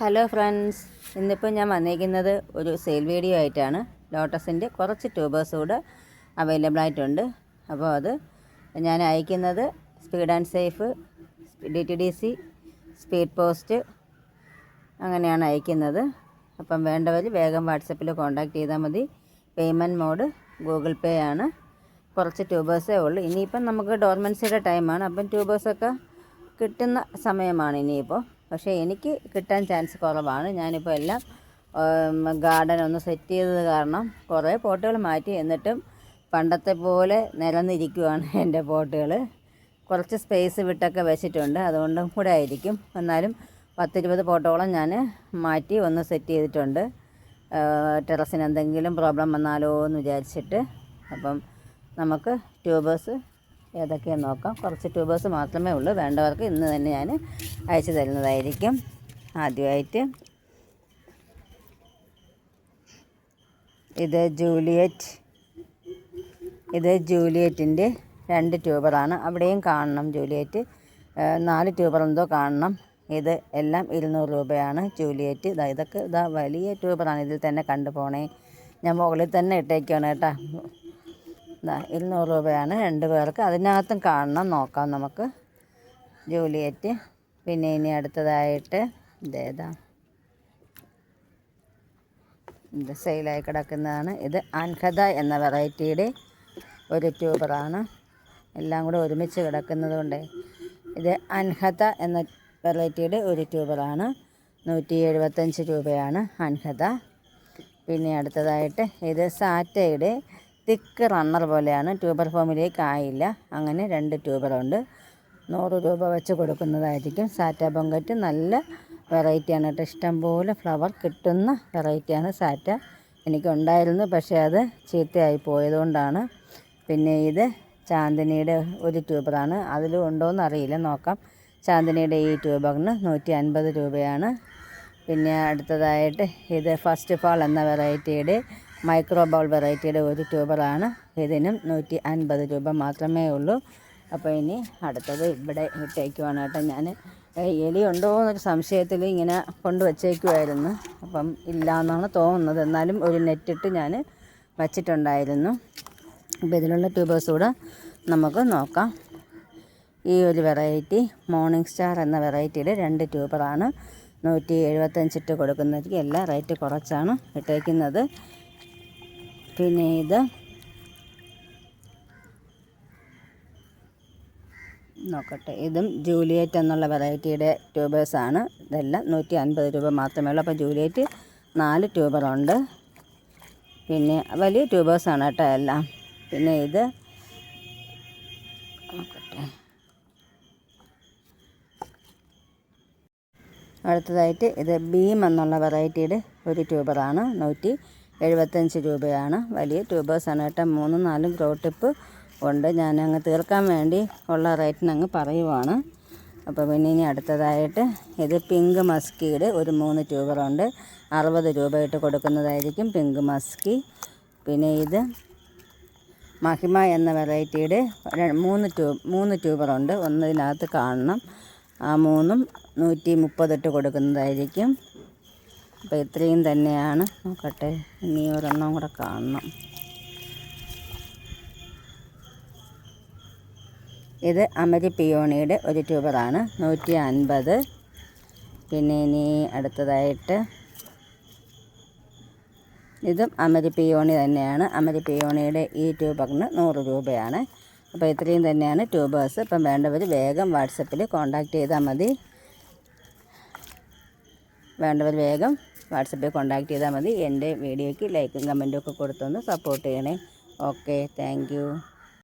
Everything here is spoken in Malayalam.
ഹലോ ഫ്രണ്ട്സ് ഇന്നിപ്പോൾ ഞാൻ വന്നിരിക്കുന്നത് ഒരു സെയിൽ വീഡിയോ ആയിട്ടാണ്. ലോട്ടസിന്റെ കുറച്ച് ട്യൂബേഴ്സ് കൂടെ അവൈലബിൾ ആയിട്ടുണ്ട്. അപ്പോൾ അത് ഞാൻ അയക്കുന്നത് speed and safe D T D C speed post അങ്ങനെയാണ് അയക്കുന്നത്. അപ്പം വേണ്ടവർ വേഗം വാട്സപ്പിൽ കോൺടാക്റ്റ് ചെയ്താൽ മതി. പേയ്മെന്റ് മോഡ് ഗൂഗിൾ പേ ആണ്. കുറച്ച് ട്യൂബേഴ്സേ ഉള്ളൂ. ഇനിയിപ്പം നമുക്ക് ഡോർമൻസിയുടെ ടൈമാണ് അപ്പം ട്യൂബേഴ്സൊക്കെ കിട്ടുന്ന സമയമാണ് ഇനിയിപ്പോൾ പക്ഷേ എനിക്ക് കിട്ടാൻ ചാൻസ് കുറവാണ്. ഞാനിപ്പോൾ എല്ലാം ഗാർഡൻ ഒന്ന് സെറ്റ് ചെയ്തത് കാരണം കുറേ പോട്ടുകൾ മാറ്റി എന്നിട്ടും പണ്ടത്തെ പോലെ നിലനിരിക്കുവാണ് എന്റെ പോട്ടുകൾ കുറച്ച് സ്പേസ് വിട്ടൊക്കെ വെച്ചിട്ടുണ്ട്. അതുകൊണ്ടും കൂടെ ആയിരിക്കും. എന്നാലും പത്തിരുപത് പോട്ടോളം ഞാൻ മാറ്റി ഒന്ന് സെറ്റ് ചെയ്തിട്ടുണ്ട്. ടെറസിന് എന്തെങ്കിലും പ്രോബ്ലം വന്നാലോ എന്ന് വിചാരിച്ചിട്ട്. അപ്പം നമുക്ക് ട്യൂബേഴ്സ് ഏതൊക്കെയാണെന്ന് നോക്കാം. കുറച്ച് ട്യൂബേഴ്സ് മാത്രമേ ഉള്ളൂ. വേണ്ടവർക്ക് ഇന്ന് തന്നെ ഞാൻ അയച്ചു തരുന്നതായിരിക്കും. ആദ്യമായിട്ട് ഇത് ജൂലിയറ്റ്. ഇത് ജൂലിയറ്റിന്റെ രണ്ട് ട്യൂബറാണ്. അവിടെയും കാണണം ജൂലിയറ്റ്. നാല് ട്യൂബർ എന്തോ കാണണം. ഇത് എല്ലാം ഇരുന്നൂറ് രൂപയാണ് ജൂലിയറ്റ്. ഇതാ ഇതൊക്കെ ഇതാ വലിയ ട്യൂബറാണ് ഇതിൽ തന്നെ കണ്ടു പോണേ. ഞാൻ മുകളിൽ തന്നെ ഇട്ടേക്കാണ് കേട്ടോ. ഇരുന്നൂറ് രൂപയാണ് രണ്ട് പേർക്ക് അതിനകത്തും കാണണം നോക്കാം നമുക്ക്. ജൂലിയറ്റ്. പിന്നെ ഇനി അടുത്തതായിട്ട് ഇതേതാ ഇത് സെയിലായി കിടക്കുന്നതാണ്. ഇത് അൻഹദ എന്ന വെറൈറ്റിയുടെ ഒരു ട്യൂബറാണ്. എല്ലാം കൂടെ ഒരുമിച്ച് കിടക്കുന്നത് കൊണ്ട്. ഇത് അൻഹദ എന്ന വെറൈറ്റിയുടെ ഒരു ട്യൂബറാണ്. നൂറ്റി എഴുപത്തഞ്ച് രൂപയാണ് അൻഹദ പിന്നെ അടുത്തതായിട്ട് ഇത് സാറ്റയുടെ തിക്ക് റണ്ണർ പോലെയാണ്. ട്യൂബർ ഫോമിലേക്ക് ആയില്ല അങ്ങനെ രണ്ട് ട്യൂബറുണ്ട്. നൂറ് രൂപ വെച്ച് കൊടുക്കുന്നതായിരിക്കും. സാറ്റ ബൊങ്കറ്റ് നല്ല വെറൈറ്റിയാണ് കേട്ടോ. ഇഷ്ടംപോലെ ഫ്ലവർ കിട്ടുന്ന വെറൈറ്റിയാണ് സാറ്റ. എനിക്കുണ്ടായിരുന്നു പക്ഷേ അത് ചീത്തയായി പോയതുകൊണ്ടാണ്. പിന്നെ ഇത് ചാന്ദിനിയുടെ ഒരു ട്യൂബറാണ്. അതിലും ഉണ്ടോയെന്ന് അറിയില്ല. നോക്കാം. ചാന്ദിനിയുടെ ഈ ട്യൂബറിന് നൂറ്റി അൻപത് രൂപയാണ്. പിന്നെ അടുത്തതായിട്ട് ഇത് ഫസ്റ്റ് ഫാൾ എന്ന വെറൈറ്റിയുടെ മൈക്രോ ബൗൾ വെറൈറ്റിയുടെ ഒരു ട്യൂബറാണ്. ഇതിനും നൂറ്റി അൻപത് രൂപ മാത്രമേ ഉള്ളൂ. അപ്പോൾ ഇനി അടുത്തത് ഇവിടെ ഇട്ടേക്കുവാണ് കേട്ടോ ഞാൻ എലി ഉണ്ടോ എന്നൊരു സംശയത്തിൽ ഇങ്ങനെ കൊണ്ട് വച്ചേക്കുമായിരുന്നു അപ്പം ഇല്ല എന്നാണ് തോന്നുന്നത്. എന്നാലും ഒരു നെറ്റിട്ട് ഞാൻ വച്ചിട്ടുണ്ടായിരുന്നു. അപ്പോൾ ഇതിലുള്ള ട്യൂബേഴ്സ് കൂടെ നമുക്ക് നോക്കാം. ഈ ഒരു വെറൈറ്റി മോർണിംഗ് സ്റ്റാർ എന്ന വെറൈറ്റിയുടെ രണ്ട് ട്യൂബറാണ്. നൂറ്റി എഴുപത്തഞ്ചിട്ട് കൊടുക്കുന്നതിൽ എല്ലാം റേറ്റ് കുറച്ചാണ് ഇട്ടേക്കുന്നത്. പിന്നെ ഇത്. നോക്കട്ടെ. ഇതും ജൂലിയറ്റ് എന്നുള്ള വെറൈറ്റിയുടെ ട്യൂബേഴ്സാണ് ഇതെല്ലാം നൂറ്റി അൻപത് രൂപ മാത്രമേ ഉള്ളൂ. അപ്പോൾ ജൂലിയറ്റ് നാല് ട്യൂബറുണ്ട്. പിന്നെ വലിയ ട്യൂബേഴ്സാണ് കേട്ടോ എല്ലാം. പിന്നെ ഇത് നോക്കട്ടെ. അടുത്തതായിട്ട് ഇത് ബീം എന്നുള്ള വെറൈറ്റിയുടെ ഒരു ട്യൂബറാണ്. നൂറ്റി എഴുപത്തഞ്ച് രൂപയാണ്. വലിയ ട്യൂബേഴ്സാണ് കേട്ടോ. മൂന്നും നാലും ഗ്രോ ടിപ്പ് ഉണ്ട്. ഞാൻ അങ്ങ് തീർക്കാൻ വേണ്ടി ഉള്ള റേറ്റിന് അങ്ങ് പറയുവാണ്. അപ്പോൾ പിന്നെ ഇനി അടുത്തതായിട്ട് ഇത് പിങ്ക് മസ്കിയുടെ ഒരു മൂന്ന് ട്യൂബറുണ്ട് അറുപത് രൂപ ഇട്ട് കൊടുക്കുന്നതായിരിക്കും പിങ്ക് മസ്കി പിന്നെ ഇത് മഹിമ എന്ന വെറൈറ്റിയുടെ മൂന്ന് ട്യൂബ് മൂന്ന് ട്യൂബറുണ്ട് ഒന്നതിനകത്ത് കാണണം. ആ മൂന്നും നൂറ്റി മുപ്പതിട്ട് കൊടുക്കുന്നതായിരിക്കും. അപ്പോൾ ഇത്രയും തന്നെയാണ്. നോക്കട്ടെ ഇനി ഒരെണ്ണം കൂടെ കാണണം. ഇത് അമരി പിയോണിയുടെ ഒരു ട്യൂബറാണ്. നൂറ്റി അൻപത് പിന്നെ ഇനി അടുത്തതായിട്ട് ഇതും അമരി പിയോണി തന്നെയാണ്. അമരി പിയോണിയുടെ ഈ ട്യൂബറിന് നൂറ് രൂപയാണ്. അപ്പോൾ ഇത്രയും തന്നെയാണ് ട്യൂബേഴ്സ്. ഇപ്പം വേണ്ടവർ വേഗം വാട്സപ്പിൽ കോൺടാക്റ്റ് ചെയ്താൽ മതി. വേണ്ടവർ വേഗം വാട്സപ്പിൽ കോൺടാക്റ്റ് ചെയ്താൽ മതി എന്റെ വീഡിയോയ്ക്ക് ലൈക്കും കമന്റും ഒക്കെ കൊടുത്തൊന്ന് സപ്പോർട്ട് ചെയ്യണേ. Okay thank